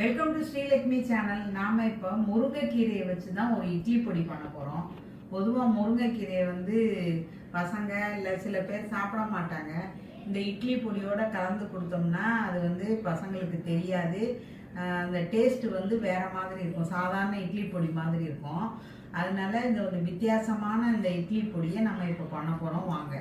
Welcome to Srilakshmi channel நாம இப்போ முருங்கைக்கீரையை வச்சு தான் ஒரு இட்லி பொடி பண்ண போகிறோம் பொதுவாக முருங்கைக்கீரையை வந்து பசங்க இல்லை சில பேர் சாப்பிட மாட்டாங்க. இந்த இட்லி பொடியோட கலந்து கொடுத்தோம்னா அது வந்து பசங்களுக்கு தெரியாது. அந்த டேஸ்ட்டு வந்து வேறு மாதிரி இருக்கும். சாதாரண இட்லி பொடி மாதிரி இருக்கும். அதனால இந்த ஒரு வித்தியாசமான இந்த இட்லி பொடியை நம்ம இப்போ பண்ண போகிறோம் வாங்க.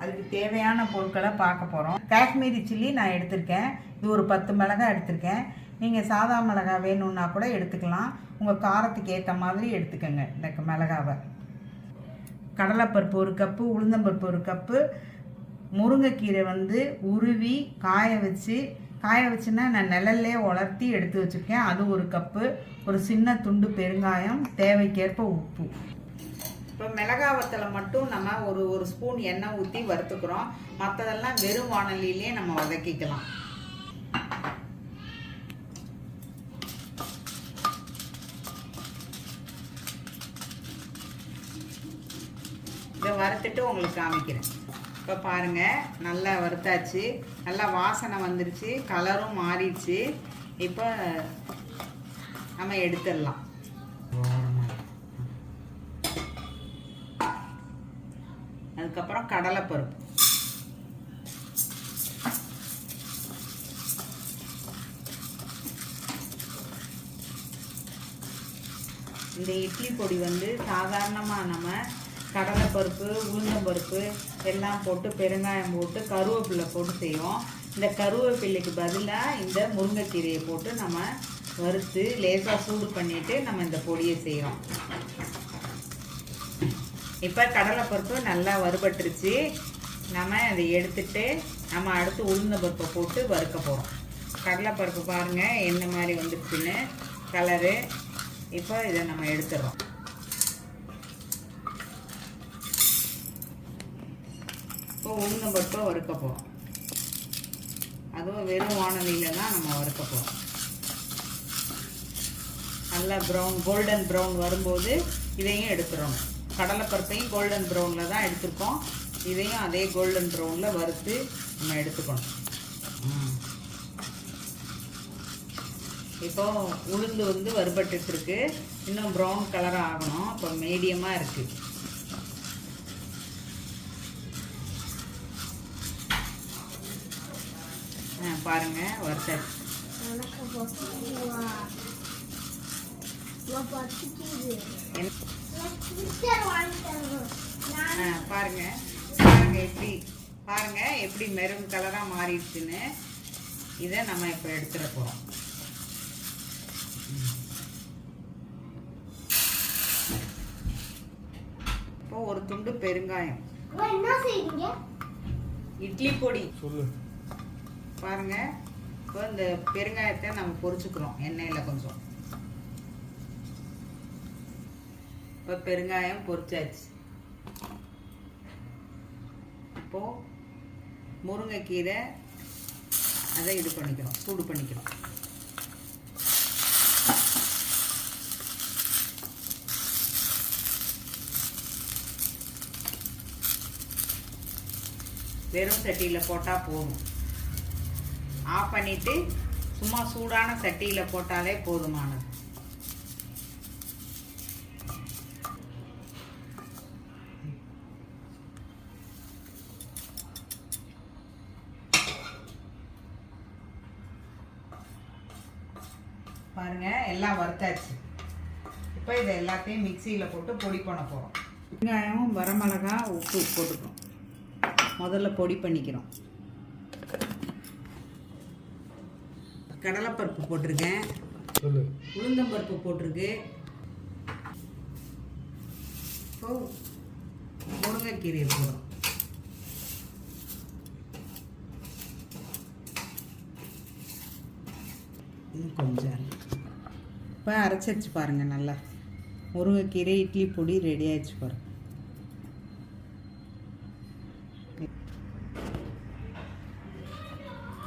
அதுக்கு தேவையான பொருட்களை பார்க்க போகிறோம் காஷ்மீரி சில்லி நான் எடுத்திருக்கேன். இது ஒரு பத்து மிளகாய் எடுத்திருக்கேன். நீங்கள் சாதா மிளகாய் வேணும்னா கூட எடுத்துக்கலாம். உங்கள் காரத்துக்கு ஏற்ற மாதிரி எடுத்துக்கோங்க இந்த மிளகாவை. கடலைப்பருப்பு ஒரு கப்பு உளுந்தம்பருப்பு ஒரு கப்பு முருங்கைக்கீரை வந்து உருவி காய வச்சு காய வச்சுன்னா நான் நிழல்லே உலர்த்தி எடுத்து வச்சுருக்கேன். அது ஒரு கப்பு ஒரு சின்ன துண்டு பெருங்காயம் தேவைக்கேற்ப உப்பு. இப்போ மிளகா வத்தலை மட்டும் நம்ம ஒரு ஒரு ஸ்பூன் எண்ணெய் ஊற்றி வறுத்துக்கிறோம். மற்றதெல்லாம் வெறும் வானலிலே நம்ம வதக்கிக்கலாம். இதை வறுத்துட்டு உங்களுக்கு காமிக்கிறேன். இப்போ பாருங்கள் நல்லா வறுத்தாச்சு. நல்லா வாசனை வந்துருச்சு. கலரும் மாறிடுச்சு. இப்போ நம்ம எடுத்துடலாம். அதுக்கப்புறம் கடலைப்பருப்பு. இந்த இட்லி பொடி வந்து சாதாரணமாக நம்ம கடலைப்பருப்பு உளுந்தம்பருப்பு எல்லாம் போட்டு பெருங்காயம் போட்டு கருவேப்பிலை போட்டு செய்வோம். இந்த கருவேப்பிலைக்கு பதிலாக இந்த முருங்கைக்கீரையை போட்டு நம்ம வறுத்து லேசாக சூடு பண்ணிவிட்டு நம்ம இந்த பொடியை செய்கிறோம் இப்போ கடலைப்பருப்பு நல்லா வறுபட்டுருச்சு. நம்ம அதை எடுத்துட்டு நம்ம அடுத்து உளுந்த பருப்பை போட்டு வறுக்க போகிறோம் கடலைப்பருப்பு பாருங்கள் என்ன மாதிரி வந்துடுச்சுன்னு கலரு இப்போ இதை நம்ம எடுத்துடுறோம். இப்போ உளுந்த பருப்பை வறுக்க போகிறோம் அதுவும் வெறும் வானொலியில் தான் நம்ம வறுக்க போகிறோம் நல்லா ப்ரௌன் கோல்டன் ப்ரௌன் வரும்போது இதையும் எடுத்துடணும். கடலைப்பருப்பையும் கோல்டன் ப்ரௌனில் தான் எடுத்திருக்கோம். இதையும் அதே கோல்டன் ப்ரௌனில் வறுத்து நம்ம எடுத்துக்கணும். இப்போ உளுந்து வந்து வறுபட்டு இருக்கு இன்னும் ப்ரௌன் கலர் ஆகணும். இப்போ மீடியமாக இருக்கு. ஆ, பாருங்க வறுத்தாச்சு. பாருங்க. பாருங்க எப்படி பாருங்க எப்படி மெரூன் கலரா மாறிடுச்சுன்னு. இதை நம்ம இப்போ எடுத்துட போறோம். இப்போ ஒரு துண்டு பெருங்காயம். இட்லி பொடி. சொல்லு. பாருங்க. இப்போ இந்த பெருங்காயத்தை நம்ம பொரிச்சுக்கிறோம் எண்ணெயில் கொஞ்சம். இப்போ பெருங்காயம் பொரிச்சாச்சு. இப்போ முருங்கைக்கீரை அதை இது பண்ணிக்கிறோம் சூடு பண்ணிக்கிறோம். வெறும் சட்டியில் போட்டால் போதும். ஆஃப் பண்ணிவிட்டு சும்மா சூடான சட்டியில் போட்டாலே போதுமானது. பாருங்க எல்லாம் வறுத்தாச்சு. இப்போ இதை எல்லாத்தையும் மிக்சியில் போட்டு பொடி பண்ண போகிறோம் வெங்காயம் வரமிளகா உப்பு போட்டுக்கிறோம் முதல்ல பொடி பண்ணிக்கிறோம். கடலைப்பருப்பு போட்டிருக்கேன். உளுந்தம்பருப்பு போட்டிருக்கு. முருங்கைக்கீரை போடுறோம். இன்னும் கொஞ்சம். இப்போ அரைச்சிருச்சு பாருங்க நல்லா. முருங்கைக்கீரை இட்லி பொடி ரெடி ஆயிடுச்சு பாருங்க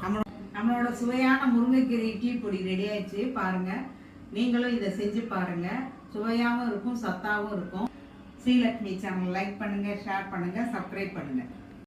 நம்மளோட நம்மளோட சுவையான முருங்கைக்கீரை இட்லி பொடி ரெடி ஆயிடுச்சு பாருங்க. நீங்களும் இதை செஞ்சு பாருங்க. சுவையாகவும் இருக்கும் சத்தாவும் இருக்கும். ஸ்ரீலக்ஷ்மி சேனல் லைக் பண்ணுங்க ஷேர் பண்ணுங்க சப்ஸ்கிரைப் பண்ணுங்க.